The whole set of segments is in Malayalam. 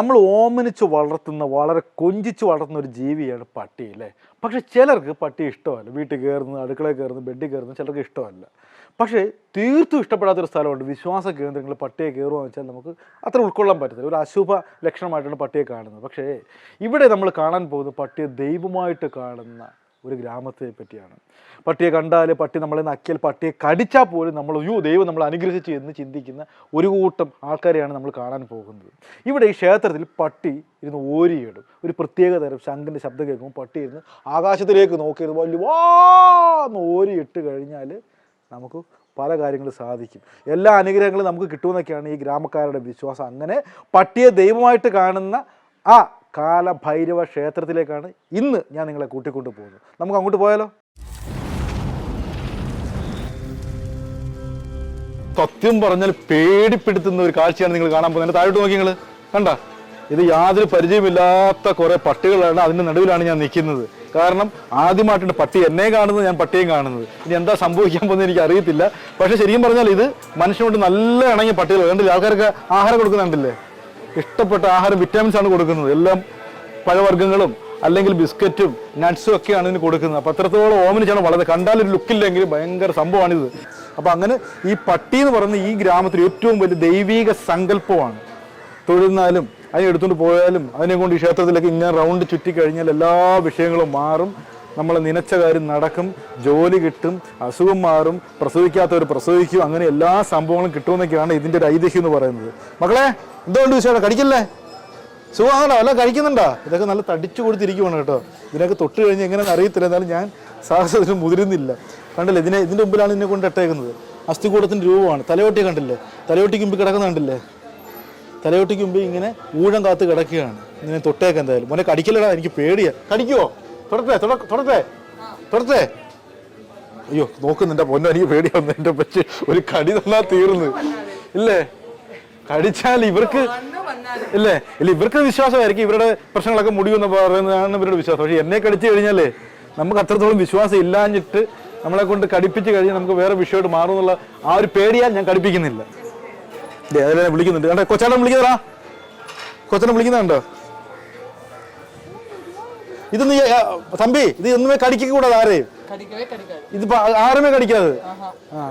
നമ്മൾ ഓമനിച്ച് വളർത്തുന്ന വളരെ കൊഞ്ചിച്ച് വളർത്തുന്ന ഒരു ജീവിയാണ് പട്ടി അല്ലേ? പക്ഷേ ചിലർക്ക് പട്ടി ഇഷ്ടമല്ല. വീട്ടിൽ കയറുന്നത് അടുക്കളയിൽ കയറുന്നത് ബെഡിൽ കയറുന്നത് ചിലർക്ക് ഇഷ്ടമല്ല. പക്ഷേ തീർത്തും ഇഷ്ടപ്പെടാത്തൊരു സ്ഥലമുണ്ട്. വിശ്വാസ കേന്ദ്രങ്ങളിൽ പട്ടിയെ കയറുക വെച്ചാൽ നമുക്ക് അത്ര ഉൾക്കൊള്ളാൻ പറ്റത്തില്ല. ഒരു അശുഭ ലക്ഷണമായിട്ടാണ് പട്ടിയെ കാണുന്നത്. പക്ഷേ ഇവിടെ നമ്മൾ കാണാൻ പോകുന്നത് പട്ടിയെ ദൈവമായിട്ട് കാണുന്ന ഒരു ഗ്രാമത്തെ പറ്റിയാണ്. പട്ടിയെ കണ്ടാൽ പട്ടി നമ്മളെ നക്കിയാൽ പട്ടിയെ കടിച്ചാൽ പോലും നമ്മൾ അയ്യോ ദൈവം നമ്മൾ അനുഗ്രഹിച്ചു എന്ന് ചിന്തിക്കുന്ന ഒരു കൂട്ടം ആൾക്കാരെയാണ് നമ്മൾ കാണാൻ പോകുന്നത്. ഇവിടെ ഈ ക്ഷേത്രത്തിൽ പട്ടി ഇരുന്ന് ഓരിയിടും. ഒരു പ്രത്യേക തരം ശങ്കിന്റെ ശബ്ദം കേൾക്കുമ്പോൾ പട്ടി ഇരുന്ന് ആകാശത്തിലേക്ക് നോക്കിയത് വലിയ വാന്ന് ഓരിയിട്ട് കഴിഞ്ഞാൽ നമുക്ക് പല കാര്യങ്ങളും സാധിക്കും. എല്ലാ അനുഗ്രഹങ്ങളും നമുക്ക് കിട്ടുമെന്നൊക്കെയാണ് ഈ ഗ്രാമക്കാരുടെ വിശ്വാസം. അങ്ങനെ പട്ടിയെ ദൈവമായിട്ട് കാണുന്ന ആ കാലഭൈരവ ക്ഷേത്രത്തിലേക്കാണ് ഇന്ന് ഞാൻ നിങ്ങളെ കൂട്ടിക്കൊണ്ടു പോകുന്നത് നമുക്ക് അങ്ങോട്ട് പോയാലോ? സത്യം പറഞ്ഞാൽ പേടിപ്പെടുത്തുന്ന ഒരു കാഴ്ചയാണ് നിങ്ങൾ കാണാൻ പോകുന്നത്. താഴോട്ട് നോക്കി നിങ്ങൾ കണ്ട? ഇത് യാതൊരു പരിചയമില്ലാത്ത കുറെ പട്ടികളാണ് അതിന്റെ നടുവിലാണ് ഞാൻ നിൽക്കുന്നത്. കാരണം ആദ്യമായിട്ടുണ്ട് പട്ടി എന്നെ കാണുന്നത് ഞാൻ പട്ടിയും കാണുന്നത്. ഇനി എന്താ സംഭവിക്കാൻ പോകുന്നത് എനിക്ക് അറിയത്തില്ല. പക്ഷെ ശരിക്കും പറഞ്ഞാൽ ഇത് മനുഷ്യനോട് നല്ല ഇണങ്ങിയ പട്ടികൾ കണ്ടില്ലേ? ആൾക്കാർക്ക് ആഹാരം കൊടുക്കുന്നുണ്ടല്ലേ? ഇഷ്ടപ്പെട്ട ആഹാരം വിറ്റാമിൻസ് ആണ് കൊടുക്കുന്നത്. എല്ലാം പഴവർഗങ്ങളും അല്ലെങ്കിൽ ബിസ്ക്കറ്റും നട്ട്സും ഒക്കെയാണ് ഇതിന് കൊടുക്കുന്നത്. അപ്പം അത്രത്തോളം ഓമനിച്ചാണ് വളരെ കണ്ടാലൊരു ലുക്കില്ലെങ്കിൽ ഭയങ്കര സംഭവമാണിത് അപ്പം അങ്ങനെ ഈ പട്ടി എന്ന് പറയുന്ന ഈ ഗ്രാമത്തിൽ ഏറ്റവും വലിയ ദൈവീക സങ്കല്പമാണ്. തൊഴുന്നാലും അതിനെ എടുത്തുകൊണ്ട് പോയാലും അതിനെ കൊണ്ട് ഈ ക്ഷേത്രത്തിലേക്ക് ഇങ്ങനെ റൗണ്ട് ചുറ്റി കഴിഞ്ഞാൽ എല്ലാ വിഷയങ്ങളും മാറും. നമ്മൾ നനച്ച കാര്യം നടക്കും ജോലി കിട്ടും അസുഖം മാറും പ്രസവിക്കാത്തവർ പ്രസവിക്കും അങ്ങനെ എല്ലാ സംഭവങ്ങളും കിട്ടുമെന്നൊക്കെയാണ് ഇതിന്റെ ഒരു ഐതിഹ്യം എന്ന് പറയുന്നത്. മക്കളെ എന്തുകൊണ്ട് വിശേഷം? കടിക്കല്ലേ സുഖമാണോ? അല്ല കഴിക്കുന്നുണ്ടോ? ഇതൊക്കെ നല്ല തടിച്ചു കൊടുത്തിരിക്കുവാണ് കേട്ടോ. ഇതിനൊക്കെ തൊട്ട് കഴിഞ്ഞ് എങ്ങനെയാണെന്ന് അറിയത്തില്ല. എന്നാലും ഞാൻ സാഹസത്തിന് മുതിരുന്നില്ല. കണ്ടില്ലേ? ഇതിനെ ഇതിന്റെ മുമ്പിലാണ് ഇതിനെ കൊണ്ട് ഇട്ടേക്കുന്നത്. അസ്ഥികൂടത്തിന്റെ രൂപമാണ്. തലയോട്ടി കണ്ടില്ലേ? തലയോട്ടിക്ക് മുമ്പിൽ കിടക്കുന്ന കണ്ടില്ലേ? തലയോട്ടിക്ക് മുമ്പ് ഇങ്ങനെ ഊഴം കാത്ത് കിടക്കുകയാണ്. ഇതിനെ തൊട്ടേക്ക് എന്തായാലും. മോനെ കടിക്കലടാ എനിക്ക് പേടിയാ. കടിക്കുവോ? തൊട- തൊടട്ടെ തൊടട്ടെ അയ്യോ നോക്കുന്നുണ്ട് പൊന്നു എനിക്ക് പേടിയാവുന്നു എന്റെ പറ്റി ഒരു കടി തന്നാ തീർന്നു. ഇല്ലേ? കടിച്ചാൽ ഇവർക്ക് ഇല്ലേ? ഇല്ല ഇവർക്ക് വിശ്വാസമായിരിക്കും ഇവരുടെ പ്രശ്നങ്ങളൊക്കെ മുടിയെന്ന് പറയുന്നതാണ് ഇവരുടെ വിശ്വാസം. പക്ഷെ എന്നെ കടിച്ചു കഴിഞ്ഞാലേ നമുക്ക് അത്രത്തോളം വിശ്വാസം ഇല്ലാഞ്ഞിട്ട് നമ്മളെ കൊണ്ട് കടിപ്പിച്ച് കഴിഞ്ഞാൽ നമുക്ക് വേറെ വിഷയമായിട്ട് മാറും എന്നുള്ള ആ ഒരു പേടിയാൽ ഞാൻ കടിപ്പിക്കുന്നില്ല. ദേ, അതിലെ വിളിക്കുന്നുണ്ട്. കണ്ടേ കൊച്ചാടം വിളിക്കുന്നതാ. കൊച്ചനെ വിളിക്കുന്നുണ്ടോ ഇത് നീ തമ്പി ഇത് ഒന്നുമേ കടിക്കൂടാതെ ആരെയും ഇതിപ്പോ ആരുമേ കടിക്കാതെ ആ.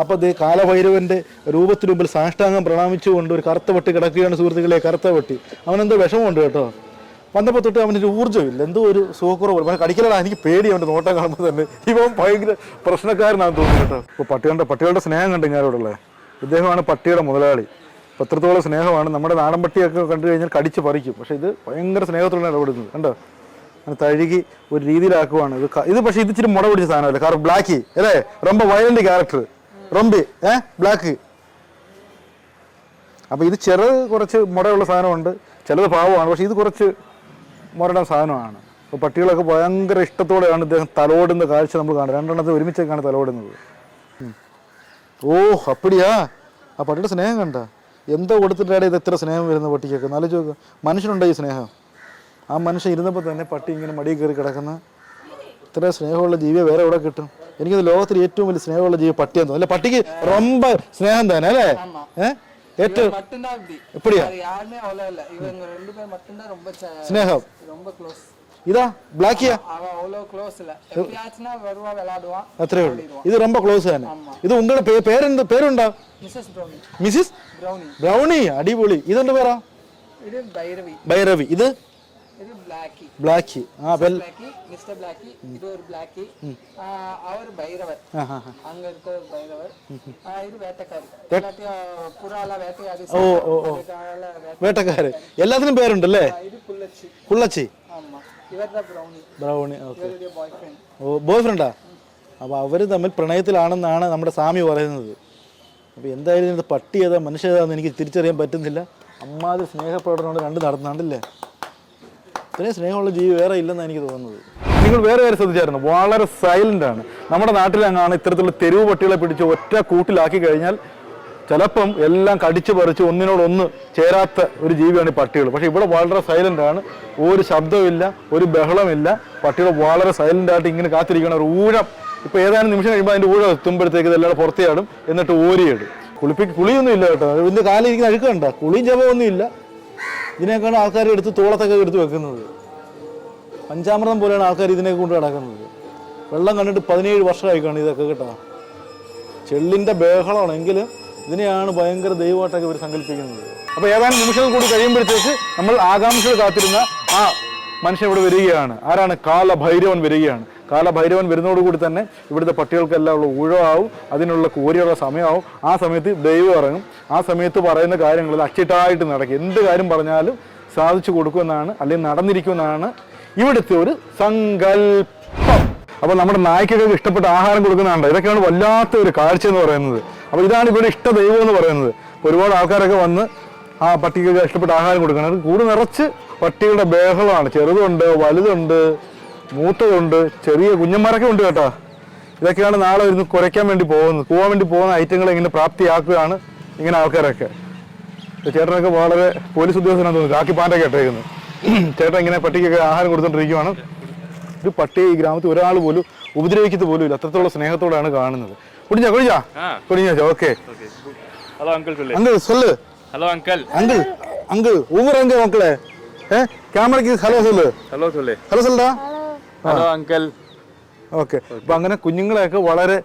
അപ്പൊ ഇത് കാലഭൈരവന്റെ രൂപത്തിന് മുമ്പിൽ സാഷ്ടാംഗം പ്രണാമിച്ചുകൊണ്ട് ഒരു കറുത്ത വെട്ടി കിടക്കുകയാണ് സുഹൃത്തുക്കളെ കറുത്ത വെട്ടി അവനെന്തോ വിഷമമുണ്ട് കേട്ടോ. വന്നപ്പോൾ തൊട്ട് അവനൊരു ഊർജമില്ല. എന്തോ ഒരു സുഖക്കുറവ് അവൻ കടിക്കലാണ് എനിക്ക് പേടി അവന്റെ നോട്ടം കാണുമ്പോൾ തന്നെ. ഇവൻ ഭയങ്കര പ്രശ്നക്കാരനാണെന്ന് തോന്നുന്നു കേട്ടോ. ഇപ്പോൾ പട്ടികളുടെ പട്ടികളുടെ സ്നേഹം കണ്ടു ഞാനോടുള്ളത് ഇദ്ദേഹമാണ് പട്ടിയുടെ മുതലാളി. അപ്പോൾ എത്രത്തോളം സ്നേഹമാണ് നമ്മുടെ നാടൻ പട്ടിയൊക്കെ കണ്ടു കഴിഞ്ഞാൽ കടിച്ച് പറിക്കും. പക്ഷെ ഇത് ഭയങ്കര സ്നേഹത്തോടെ ഇടപെടുന്നത്. കണ്ടോ? തഴുകി ഒരു രീതിയിലാക്കുവാണ്. ഇത് ഇത് പക്ഷേ ഇത് ഇച്ചിരി മുട പിടിച്ച സാധനമല്ലേ. കാരണം ബ്ലാക്ക് അല്ലേ? റൊമ്പ വയലന്റ് ക്യാരക്ടർ റൊമ്പി ഏ? ബ്ലാക്ക് അപ്പോൾ ഇത് ചെറുത് കുറച്ച് മുടയുള്ള സാധനമുണ്ട്. ചിലത് പാവമാണ്. പക്ഷേ ഇത് കുറച്ച് മുരട സാധനമാണ്. അപ്പൊ പട്ടികളൊക്കെ ഭയങ്കര ഇഷ്ടത്തോടെയാണ് ഇദ്ദേഹം തലോടുന്ന കാഴ്ച നമ്മൾ കാണുന്നത്. രണ്ടെണ്ണത്തെ ഒരുമിച്ചൊക്കെയാണ് തലോടുന്നത്. ഓ അപ്പടിയാ? ആ പട്ടിയുടെ സ്നേഹം കണ്ട. എന്തോ കൊടുത്തിട്ടാണ് ഇത് എത്ര സ്നേഹം വരുന്ന പട്ടിക്കൊക്കെ? നല്ല ചോദിക്കുക മനുഷ്യനുണ്ടോ ഈ സ്നേഹം? ആ മനുഷ്യൻ ഇരുന്നപ്പോൾ തന്നെ പട്ടി ഇങ്ങനെ മടിയിൽ കയറി കിടക്കുന്ന ഇത്ര സ്നേഹമുള്ള ജീവിയെ വേറെ എവിടെ കിട്ടും എനിക്കത് ലോകത്തിൽ ഏറ്റവും വലിയ സ്നേഹമുള്ള ജീവി പട്ടിയെന്ന് തോന്നുന്നു അല്ലെ പട്ടിക്ക് ரொம்ப സ്നേഹം തന്നെ അല്ലേ ഏഹ് ഏറ്റവും மட்டும்தான் இப்படி எப்படியா? வேற யாருமே அவ்வளோ இல்ல இவங்க ரெண்டு பேர் மட்டும்தான் ரொம்ப ச- സ്നേഹം ரொம்ப க்ளோஸ் ഇതാ ബ്ലാക്കിയാ அவன் அவ்வளோ க்ளோஸ் இல்ல எப்பயாச்சுன்னா வருவா விளையாடுவான் അത്രേ ഉള്ളൂ ഇത് ரொம்ப ക്ലോസ് തന്നെ ഇത് ഉങ്ങളുടെ പേ- പേരെന്ത് പേരുണ്ടോ Mrs Brownie Mrs Brownie Brownie അടിപൊളി ഇതെന്ത് പേരാ இது பைரவி ഭൈരവി ഇത് இது பிளாக்கி ബ്ലാക്കി ആ വെൽ பிளாக்கி மிஸ்டர் பிளாக்கி இது ஒரு பிளாக்கி அவர் பைரவர் ആ ആ ആ. அங்க இருக்க ஒரு பைரவர் ஆ, இது வேட்டைக்காரி எல்லாத்தையும் புறால வேட்டையாடி ഓ ഓ ഓ அதுக்கால வேட்டை വേട്ടക്കാര് എല്ലാത്തിനും പേരുണ്ടല്ലേ இது புள்ளச்சி പുള്ളച്ചി ஆமா இவர் தான் ப்ரௌனி ബ്രൗണി ഓക്കെ இவருடைய பாய் ஃப்ரெண்ட் ഓ ബോയ് ഫ്രണ്ടാ അപ്പോൾ അവർ തമ്മിൽ പ്രണയത്തിലാണെന്നാണ് നമ്മുടെ സ്വാമി പറയുന്നത് അപ്പോൾ എന്തായാലും ഇത് പട്ടി ഏതാ മനുഷ്യ ഏതാന്ന് എനിക്ക് തിരിച്ചറിയാൻ പറ്റുന്നില്ല അമ്മാതിരി സ്നേഹപ്രകടനമാണ് രണ്ട് നടന്നുണ്ടല്ലേ ഇത്രയും സ്നേഹമുള്ള ജീവി വേറെ ഇല്ലെന്നാണ് എനിക്ക് തോന്നുന്നത്. നിങ്ങൾ വേറെ കാര്യം ശ്രദ്ധിച്ചായിരുന്നു. വളരെ സൈലന്റ് ആണ്. നമ്മുടെ നാട്ടിലങ്ങാണ് ഇത്തരത്തിലുള്ള തെരുവ് പട്ടികളെ പിടിച്ച് ഒറ്റ കൂട്ടിലാക്കി കഴിഞ്ഞാൽ ചിലപ്പം എല്ലാം കടിച്ചു പറിച്ച് ഒന്നിനോടൊന്ന് ചേരാത്ത ഒരു ജീവിയാണ് ഈ പട്ടികൾ. പക്ഷേ ഇവിടെ വളരെ സൈലന്റ് ആണ്. ഒരു ശബ്ദമില്ല ഒരു ബഹളമില്ല പട്ടികൾ വളരെ സൈലന്റ് ആയിട്ട് ഇങ്ങനെ കാത്തിരിക്കണം ഒരു ഊഴം. ഇപ്പൊ ഏതാനും നിമിഷം കഴിയുമ്പോൾ അതിന്റെ ഊഴം എത്തുമ്പോഴത്തേക്ക് ഇതെല്ലാം പുറത്തേടും എന്നിട്ട് ഓരിയിടും. കുളിപ്പിക്ക് കുളിയൊന്നും ഇല്ല കേട്ടോ. ഇതിന്റെ കാലിരിക്കുന്ന അഴുക്കണ്ട കുളിയും ജപമൊന്നും ഇല്ല. ഇതിനേക്കാണ് ആൾക്കാർ എടുത്ത് തോളത്തൊക്കെ എടുത്ത് വെക്കുന്നത്. പഞ്ചാമൃതം പോലെയാണ് ആൾക്കാർ ഇതിനെ കൊണ്ട് നടക്കുന്നത്. വെള്ളം കണ്ടിട്ട് പതിനേഴ് വർഷമായി കാണും ഇതൊക്കെ കേട്ടോ. ചെള്ളിന്റെ ബഹളമാണെങ്കിലും ഇതിനെയാണ് ഭയങ്കര ദൈവമായിട്ടൊക്കെ ഇവർ സങ്കല്പിക്കുന്നത്. അപ്പോൾ ഏതാനും നിമിഷങ്ങൾ കൂടി കഴിയുമ്പോഴത്തേക്ക് നമ്മൾ ആകാംക്ഷകൾ കാത്തിരുന്ന ആ മനുഷ്യൻ ഇവിടെ വരികയാണ്. ആരാണ്? കാലഭൈരവൻ വരികയാണ്. കാലഭൈരവൻ വരുന്നതോടുകൂടി തന്നെ ഇവിടുത്തെ പട്ടികൾക്കെല്ലാം ഉള്ള ഊഴമാവും അതിനുള്ള കോരിയുള്ള സമയമാവും. ആ സമയത്ത് ദൈവം ഇറങ്ങും. ആ സമയത്ത് പറയുന്ന കാര്യങ്ങൾ അച്ചിട്ടായിട്ട് നടക്കും. എന്ത് കാര്യം പറഞ്ഞാലും സാധിച്ചു കൊടുക്കുമെന്നാണ് അല്ലെങ്കിൽ നടന്നിരിക്കുമെന്നാണ് ഇവിടുത്തെ ഒരു സങ്കല്പം. അപ്പോൾ നമ്മുടെ നായ്ക്കൊക്കെ ഇഷ്ടപ്പെട്ട ആഹാരം കൊടുക്കുന്നതാണ് ഇതൊക്കെയാണ് വല്ലാത്ത ഒരു കാഴ്ച എന്ന് പറയുന്നത്. അപ്പോൾ ഇതാണ് ഇവിടെ ഇഷ്ട ദൈവം എന്ന് പറയുന്നത്. ഒരുപാട് ആൾക്കാരൊക്കെ വന്ന് ആ പട്ടിക്ക് ഇഷ്ടപ്പെട്ട ആഹാരം കൊടുക്കണം. അത് കൂട് നിറച്ച് പട്ടികളുടെ ബേഹളമാണ്. ചെറുതുണ്ട് വലുതുണ്ട് മൂത്തതുണ്ട് ചെറിയ കുഞ്ഞന്മാരൊക്കെ ഉണ്ട് കേട്ടോ. ഇതൊക്കെയാണ് നാളെ ഇരുന്ന് കുറയ്ക്കാൻ വേണ്ടി പോകുന്നത്. പോകാൻ വേണ്ടി പോകുന്ന ഐറ്റങ്ങൾ ഇങ്ങനെ പ്രാപ്തിയാക്കുകയാണ് ഇങ്ങനെ ആൾക്കാരൊക്കെ. ചേട്ടനൊക്കെ വളരെ പോലീസ് ഉദ്യോഗസ്ഥനാണ് തോന്നുന്നു. കാക്കിപ്പാന്റെ കേട്ടേക്കുന്നത് ചേട്ടൻ ഇങ്ങനെ പട്ടിക്കൊക്കെ ആഹാരം കൊടുത്തോണ്ടിരിക്കുവാണ്. ഒരു പട്ടിയെ ഈ ഗ്രാമത്തിൽ ഒരാൾ പോലും ഉപദ്രവിക്കത്ത് പോലും ഇല്ല. അത്രത്തോളം സ്നേഹത്തോടെയാണ് കാണുന്നത്. കുടിഞ്ഞാ കുടിഞ്ഞാ കുടിഞ്ഞാ ഓക്കെ. അങ്കിൾ സൊല്ല്. ஹலோ அங்கிள் அங்கிள் அங்கிள் ஊர் எங்க மக்களே ஏ கேமராக்கு ஹலோ சொல்லு ஹலோ சொல்லு ഹലോ സൽഡാ ஹலோ அங்கிள் ഓക്കെ അപ്പൊ അങ്ങനെ കുഞ്ഞുങ്ങളെയൊക്കെ വളരെ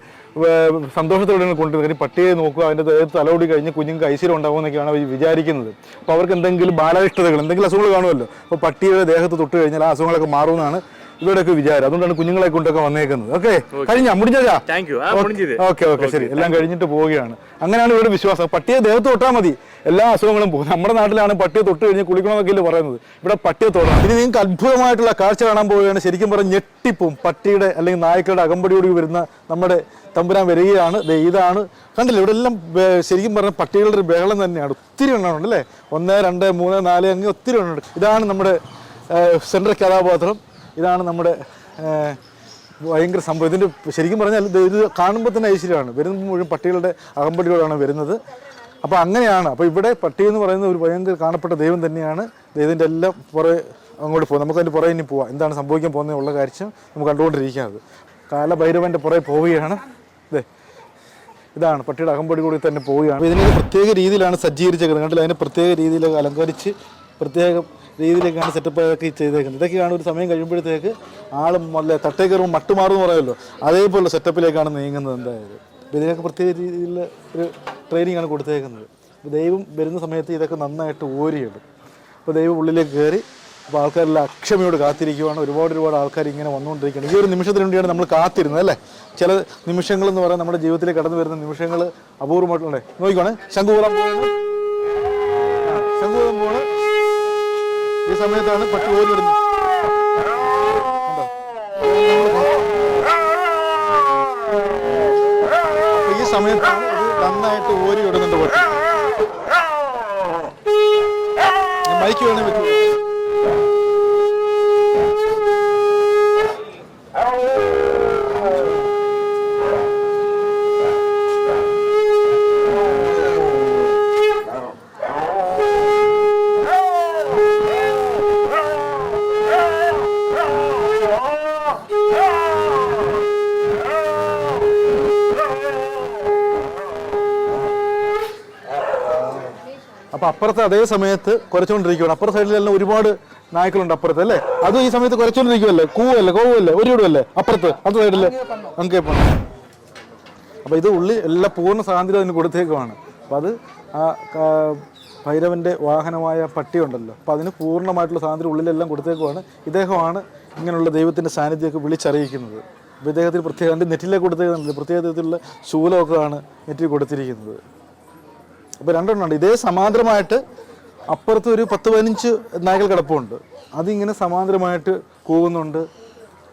ഏർ, സന്തോഷത്തോടെയാണ് കൊണ്ടുവരുന്നത് കാര്യം പട്ടിയെ നോക്കുക അതിന്റെ ദേഹത്ത് തലോടി കഴിഞ്ഞ് കുഞ്ഞുങ്ങൾക്ക് ഐശ്വര്യം ഉണ്ടാവും എന്നൊക്കെയാണ് അവർ വിചാരിക്കുന്നത് അപ്പോൾ അവർക്ക് എന്തെങ്കിലും ബാലാരിഷ്ടതകൾ എന്തെങ്കിലും അസുഖങ്ങൾ കാണുമല്ലോ അപ്പോൾ പട്ടിയുടെ ദേഹത്ത് തൊട്ട് കഴിഞ്ഞാൽ ആ അസുഖങ്ങളൊക്കെ മാറുമെന്നാണ് ഇവരുടെയൊക്കെ വിചാരം. അതുകൊണ്ടാണ് കുഞ്ഞുങ്ങളെ കൊണ്ടൊക്കെ വന്നേക്കുന്നത്. ഓക്കെ കഴിഞ്ഞാ? മുടിഞ്ഞതാ? ഓക്കെ ഓക്കെ ശരി. എല്ലാം കഴിഞ്ഞിട്ട് പോവുകയാണ്. അങ്ങനെയാണ് ഇവരുടെ വിശ്വാസം. പട്ടിയെ ദേഹത്ത് തൊട്ടാൽ മതി. എല്ലാ അസുഖങ്ങളും പോകും. നമ്മുടെ നാട്ടിലാണ് പട്ടിയെ തൊട്ട് കഴിഞ്ഞ് കുളിക്കണമെന്നൊക്കെ പറയുന്നത്. ഇവിടെ പട്ടിയെ തൊടാം. ഇനി നിങ്ങൾക്ക് അത്ഭുതമായിട്ടുള്ള കാഴ്ച കാണാൻ പോവുകയാണ്. ശരിക്കും പറഞ്ഞാൽ ഞെട്ടിപ്പും പട്ടിയുടെ അല്ലെങ്കിൽ നായ്ക്കളുടെ അകമ്പടിയോടി വരുന്ന നമ്മുടെ തമ്പുരാൻ വരികയാണ്. ഇതാണ്. കണ്ടില്ല ഇവിടെ എല്ലാം ശരിക്കും പറഞ്ഞ പട്ടികളുടെ ഒരു ബഹളം തന്നെയാണ്. ഒത്തിരി എണ്ണമുണ്ട് അല്ലേ? ഒന്ന് രണ്ട് മൂന്ന് നാല് അങ്ങനെ ഒത്തിരി എണ്ണമുണ്ട് ഇതാണ് നമ്മുടെ സെൻട്രൽ കഥാപാത്രം ഇതാണ് നമ്മുടെ ഭയങ്കര സംഭവം. ഇതിന്റെ ശരിക്കും പറഞ്ഞാൽ ഇത് കാണുമ്പോൾ തന്നെ ഐശ്വര്യമാണ്. വരുമ്പോൾ മുഴുവൻ പട്ടികളുടെ അകമ്പടികളാണ് വരുന്നത്. അപ്പോൾ അങ്ങനെയാണ്. അപ്പോൾ ഇവിടെ പട്ടി എന്ന് പറയുന്ന ഒരു ഭയങ്കര കാണപ്പെട്ട ദൈവം തന്നെയാണ്. ദൈവത്തിന്റെ എല്ലാം പുറേ അങ്ങോട്ട് പോകും നമുക്കതിന്റെ പുറകെ ഇനി പോവാം. എന്താണ് സംഭവിക്കാൻ ഉള്ള കാര്യം നമുക്ക് കണ്ടുകൊണ്ടിരിക്കുന്നത്. കാലഭൈരവന്റെ പുറകെ പോവുകയാണ്. ഇതേ ഇതാണ് പട്ടിയുടെ അകമ്പടി കൂടി തന്നെ പോവുകയാണ്. ഇതിനൊരു പ്രത്യേക രീതിയിലാണ് സജ്ജീകരിച്ചേക്കുന്നത്. കണ്ടില്ല? അതിനെ പ്രത്യേക രീതിയിലൊക്കെ അലങ്കരിച്ച് പ്രത്യേക രീതിയിലേക്കാണ് സെറ്റപ്പ് ഒക്കെ ചെയ്തേക്കുന്നത്. ഇതൊക്കെയാണ് ഒരു സമയം കഴിയുമ്പോഴത്തേക്ക് ആളും നല്ല തട്ടേ കയറുമ്പോൾ മട്ടുമാറും എന്ന് പറയുമല്ലോ. അതേപോലെ സെറ്റപ്പിലേക്കാണ് നീങ്ങുന്നത് എന്തായാലും. ഇതിനൊക്കെ പ്രത്യേക രീതിയിലുള്ള ഒരു ട്രെയിനിങ് ആണ് കൊടുത്തേക്കുന്നത് ദൈവം വരുന്ന സമയത്ത് ഇതൊക്കെ നന്നായിട്ട് ഓരിയിടും അപ്പോൾ ദൈവം ഉള്ളിലേക്ക് കയറി അപ്പോൾ ആൾക്കാരെല്ലാം അക്ഷമയോട് കാത്തിരിക്കുവാണ്. ഒരുപാട് ഒരുപാട് ആൾക്കാർ ഇങ്ങനെ വന്നുകൊണ്ടിരിക്കുകയാണ്. ഈ ഒരു നിമിഷത്തിന് വേണ്ടിയാണ് നമ്മൾ കാത്തിരുന്നത് അല്ലേ? ചില നിമിഷങ്ങൾ എന്ന് പറയാൻ നമ്മുടെ ജീവിതത്തിൽ കടന്നു വരുന്ന നിമിഷങ്ങൾ അപൂർവമായിട്ടുണ്ടേ നോക്കിക്കോണേ. ശംഖുപൂറം. ഈ സമയത്താണ് പട്ടി ഓടി വരുന്നത്? ഈ സമയത്താണ് നന്നായിട്ട് ഓരി ഇടുന്നുണ്ട് പട്ടി മൈക്ക് വേണേ വെക്കൂ അപ്പുറത്ത് അതേ സമയത്ത് കുറച്ചുകൊണ്ടിരിക്കുകയാണ് അപ്പുറത്തെ സൈഡിലെല്ലാം ഒരുപാട് നായ്ക്കളുണ്ട് അപ്പുറത്ത് അല്ലേ? അതും ഈ സമയത്ത് കുറച്ചുകൊണ്ടിരിക്കുവല്ലേ? കൂവല്ലേ കോവല്ലേ ഒരു ഇടുമല്ലേ അപ്പുറത്ത് അത് സൈഡിൽ നമുക്ക് അപ്പൊ ഇത് ഉള്ളി എല്ലാ പൂർണ സ്വാതന്ത്ര്യം അതിന് കൊടുത്തേക്കുവാണ്. അപ്പൊ അത് ആ ഭൈരവന്റെ വാഹനമായ പട്ടി ഉണ്ടല്ലോ. അപ്പൊ അതിന് പൂർണമായിട്ടുള്ള സ്വാതന്ത്ര്യം ഉള്ളിലെല്ലാം കൊടുത്തേക്കുവാണ്. ഇദ്ദേഹമാണ് ഇങ്ങനെയുള്ള ദൈവത്തിന്റെ സാന്നിധ്യമൊക്കെ വിളിച്ചറിയിക്കുന്നത്. അപ്പോൾ ഇദ്ദേഹത്തിന് പ്രത്യേക നെറ്റിലേക്ക് കൊടുത്തേക്കുന്നുണ്ട്. പ്രത്യേക തരത്തിലുള്ള ശൂലമൊക്കെയാണ് നെറ്റിൽ കൊടുത്തിരിക്കുന്നത്. അപ്പോൾ രണ്ടെണ്ണമുണ്ട്. ഇതേ സമാന്തരമായിട്ട് അപ്പുറത്ത് ഒരു പത്ത് പതിനഞ്ച് നായകൾ കിടപ്പുണ്ട്. അതിങ്ങനെ സമാന്തരമായിട്ട് കൂവുന്നുണ്ട്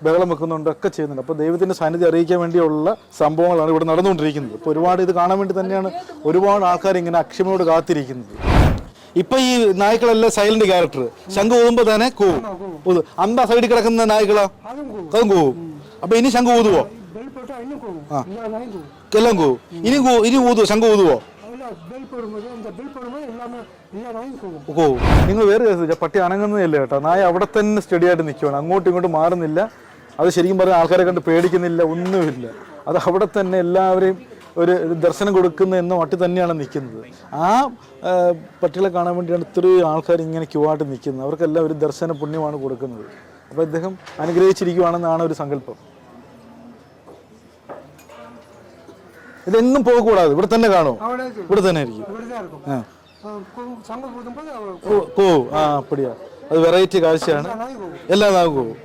ബഹളം വെക്കുന്നുണ്ട് ഒക്കെ ചെയ്യുന്നുണ്ട്. അപ്പോൾ ദൈവത്തിന്റെ സാന്നിധ്യം അറിയിക്കാൻ വേണ്ടിയുള്ള സംഭവങ്ങളാണ് ഇവിടെ നടന്നുകൊണ്ടിരിക്കുന്നത്. അപ്പോൾ ഒരുപാട് ഇത് കാണാൻ വേണ്ടി തന്നെയാണ് ഒരുപാട് ആൾക്കാർ ഇങ്ങനെ അക്ഷമയോട് കാത്തിരിക്കുന്നത്. ഇപ്പൊ ഈ നായ്ക്കളെല്ലാം സൈലന്റ് ക്യാരക്ടർ ശംഖ് ഊതുമ്പോ തന്നെ കൂവും. അന്ത സൈഡിൽ കിടക്കുന്ന നായ്ക്കളോ? അതും കൂവും. അപ്പൊ ഇനി ശംഖ് ഊതുവോ ആ. എല്ലാം കൂവും. ഇനി ഇനി ഊതുവോ ശംഖ് ഊതുവോ ബെൽ ഓ നിങ്ങൾ വേറെ കേസ് പട്ടി അനങ്ങുന്നില്ല കേട്ടോ? നായ അവിടെ തന്നെ സ്റ്റഡി ആയിട്ട് നിൽക്കുകയാണ് അങ്ങോട്ടും ഇങ്ങോട്ടും മാറുന്നില്ല. അത് ശരിക്കും പറഞ്ഞാൽ ആൾക്കാരെ കണ്ട് പേടിക്കുന്നില്ല ഒന്നുമില്ല. അത് അവിടെ തന്നെ എല്ലാവരെയും ഒരു ദർശനം കൊടുക്കുന്ന എന്ന മട്ടിൽ തന്നെയാണ് നിൽക്കുന്നത്. ആ പട്ടികളെ കാണാൻ വേണ്ടിയാണ് ഇത്രയും ആൾക്കാർ ഇങ്ങനെ ക്യൂ ആയിട്ട് നിൽക്കുന്നത്. അവർക്കെല്ലാം ഒരു ദർശന പുണ്യമാണ് കൊടുക്കുന്നത്. അപ്പോൾ ഇദ്ദേഹം അനുഗ്രഹിച്ചിരിക്കുവാണെന്നാണ് ഒരു സങ്കല്പം. ഇതെന്നും പോകക്കൂടാതെ ഇവിടെ തന്നെ കാണോ. ഇവിടെ തന്നെ ആയിരിക്കും അപ്പടിയാ. അത് വെറൈറ്റി കാഴ്ചയാണ്. എല്ലാ നാവും കോവും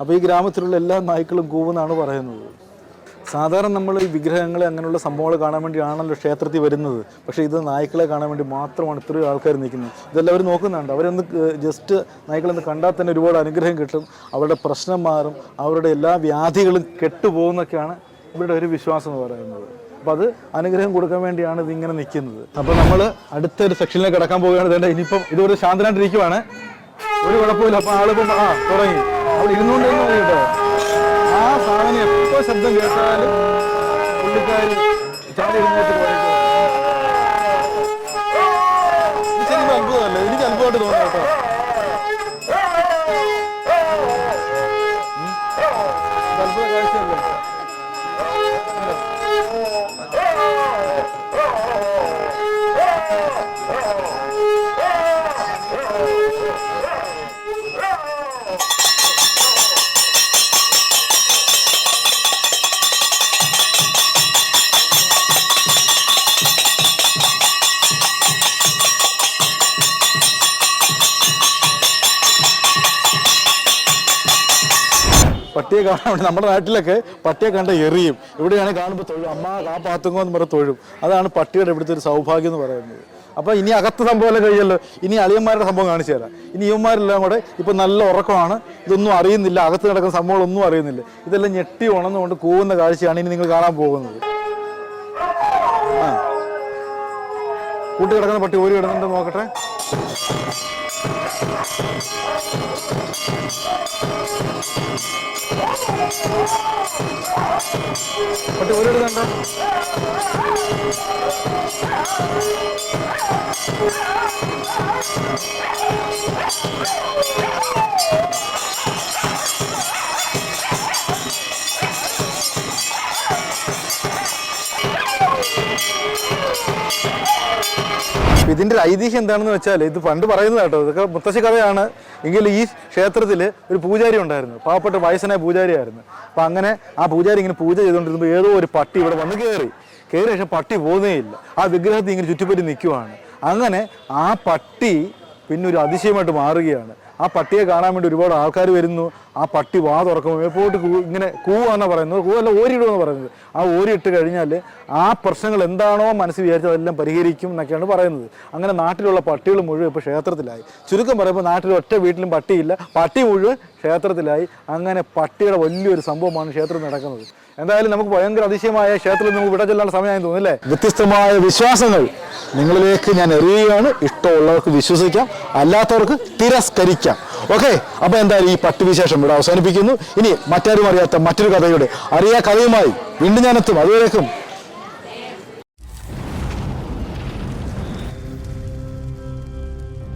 അപ്പോൾ ഈ ഗ്രാമത്തിലുള്ള എല്ലാ നായ്ക്കളും കൂവെന്നാണ് പറയുന്നത്. സാധാരണ നമ്മൾ ഈ വിഗ്രഹങ്ങളെ അങ്ങനെയുള്ള സംഭവങ്ങൾ കാണാൻ വേണ്ടിയാണല്ലോ ക്ഷേത്രത്തിൽ വരുന്നത്. പക്ഷേ ഇത് നായ്ക്കളെ കാണാൻ വേണ്ടി മാത്രമാണ് ഇത്രയും ആൾക്കാർ നിൽക്കുന്നത്. ഇതെല്ലാവരും നോക്കുന്നുണ്ട്. അവരൊന്ന് ജസ്റ്റ് നായ്ക്കളൊന്ന് കണ്ടാൽ തന്നെ ഒരുപാട് അനുഗ്രഹം കിട്ടും. അവരുടെ പ്രശ്നം മാറും. അവരുടെ എല്ലാ വ്യാധികളും കെട്ടുപോകുന്നൊക്കെയാണ് ഇവരുടെ ഒരു വിശ്വാസം എന്ന് പറയുന്നത്. അപ്പോൾ അത് അനുഗ്രഹം കൊടുക്കാൻ വേണ്ടിയാണ് ഇതിങ്ങനെ നിൽക്കുന്നത്. അപ്പോൾ നമ്മൾ അടുത്ത ഒരു സെക്ഷനിലേക്ക് കിടക്കാൻ പോവുകയാണ്. വേണ്ട ഇനിയിപ്പം ഇതുപോലെ ശാന്തനായിട്ടിരിക്കുവാണ്. ഒരു കുഴപ്പമില്ല അപ്പൊ ആളിപ്പം ആ തുടങ്ങി. അവിടെ ഇരുന്നുകൊണ്ട് കേട്ടോ ആ സാധനം എപ്പോ ശബ്ദം കേട്ടാലും പുള്ളിക്കാരി ചാടി ഇരുന്നോട്ട് പട്ടിയെ കാണാൻ നമ്മുടെ നാട്ടിലൊക്കെ പട്ടിയെ കണ്ട എറിയും. ഇവിടെയാണ് കാണുമ്പോൾ തൊഴും. അമ്മ ആ പാത്തുങ്ങോ എന്ന് പറഞ്ഞ തൊഴും. അതാണ് പട്ടിയുടെ ഇവിടുത്തെ ഒരു സൗഭാഗ്യം എന്ന് പറയുന്നത്. അപ്പോൾ ഇനി അകത്ത് സംഭവമല്ല കഴിയല്ലോ ഇനി അളിയന്മാരുടെ സംഭവം കാണിച്ചു തരാം. ഇനി ഇവന്മാരെല്ലാം കൂടെ ഇപ്പം നല്ല ഉറക്കമാണ്. ഇതൊന്നും അറിയുന്നില്ല. അകത്ത് നടക്കുന്ന സംഭവങ്ങളൊന്നും അറിയുന്നില്ല. ഇതെല്ലാം ഞെട്ടി ഉണർന്നുകൊണ്ട് കൂവുന്ന കാഴ്ചയാണ് ഇനി നിങ്ങൾ കാണാൻ പോകുന്നത്. കൂട്ടി കിടക്കുന്ന പട്ടി ഓരി കിടന്നുണ്ട് നോക്കട്ടെ. Thank ഓരി കിടന്നുണ്ടോ കണ്ടോ ഇതിന്റെ ഒരു ഐതിഹ്യം എന്താണെന്ന് വെച്ചാൽ ഇത് പണ്ട് പറയുന്നതാട്ടോ. ഇതൊക്കെ മുത്തശ്ശി കഥയാണ് എങ്കിൽ ഈ ക്ഷേത്രത്തിൽ ഒരു പൂജാരി ഉണ്ടായിരുന്നു. പാവപ്പെട്ട വയസ്സനായ പൂജാരിയായിരുന്നു. അപ്പം അങ്ങനെ ആ പൂജാരി ഇങ്ങനെ പൂജ ചെയ്തുകൊണ്ടിരുന്നപ്പോൾ ഏതോ ഒരു പട്ടി ഇവിടെ വന്ന് കയറി. കയറി പക്ഷേ പട്ടി പോകുന്നേ ഇല്ല. ആ വിഗ്രഹത്തിൽ ഇങ്ങനെ ചുറ്റിപ്പറ്റി നിൽക്കുവാണ്. അങ്ങനെ ആ പട്ടി പിന്നെ ഒരു അതിശയമായിട്ട് മാറുകയാണ്. ആ പട്ടിയെ കാണാൻ വേണ്ടി ഒരുപാട് ആൾക്കാർ വരുന്നു. ആ പട്ടി വാ തുറക്കുമ്പോൾ എപ്പോട്ട് കൂ ഇങ്ങനെ കൂവാന്നാണ് പറയുന്നത്. കൂവല്ല ഓരിയിടുമെന്ന് പറയുന്നത്. ആ ഓരിയിട്ട് കഴിഞ്ഞാൽ ആ പ്രശ്നങ്ങൾ എന്താണോ മനസ്സിൽ വിചാരിച്ചത് അതെല്ലാം പരിഹരിക്കും എന്നൊക്കെയാണ് പറയുന്നത്. അങ്ങനെ നാട്ടിലുള്ള പട്ടികൾ മുഴുവൻ ഇപ്പോൾ ക്ഷേത്രത്തിലായി. ചുരുക്കം പറയുമ്പോൾ നാട്ടിൽ ഒറ്റ വീട്ടിലും പട്ടിയില്ല. പട്ടി മുഴുവൻ ക്ഷേത്രത്തിലായി. അങ്ങനെ പട്ടിയുടെ വലിയൊരു സംഭവമാണ് ക്ഷേത്രം നടക്കുന്നത്. എന്തായാലും നമുക്ക് ഭയങ്കര അതിശയമായ ക്ഷേത്രത്തിൽ നമുക്ക് വിട ചെല്ലാനുള്ള സമയമായി തോന്നുന്നു അല്ലേ? വ്യത്യസ്തമായ വിശ്വാസങ്ങൾ നിങ്ങളിലേക്ക് ഞാൻ എറിയുകയാണ്. ഇഷ്ടമുള്ളവർക്ക് വിശ്വസിക്കാം. അല്ലാത്തവർക്ക് തിരസ്കരിക്കാം. ഓക്കെ അപ്പോൾ എന്തായാലും ഈ പട്ടുവിശേഷം ഇവിടെ അവസാനിപ്പിക്കുന്നു. ഇനി മറ്റാരും അറിയാത്ത മറ്റൊരു കഥയുടെ അറിയാ കഥയുമായി വീണ്ടും ഞാനെത്തും. അതുവരേക്കും.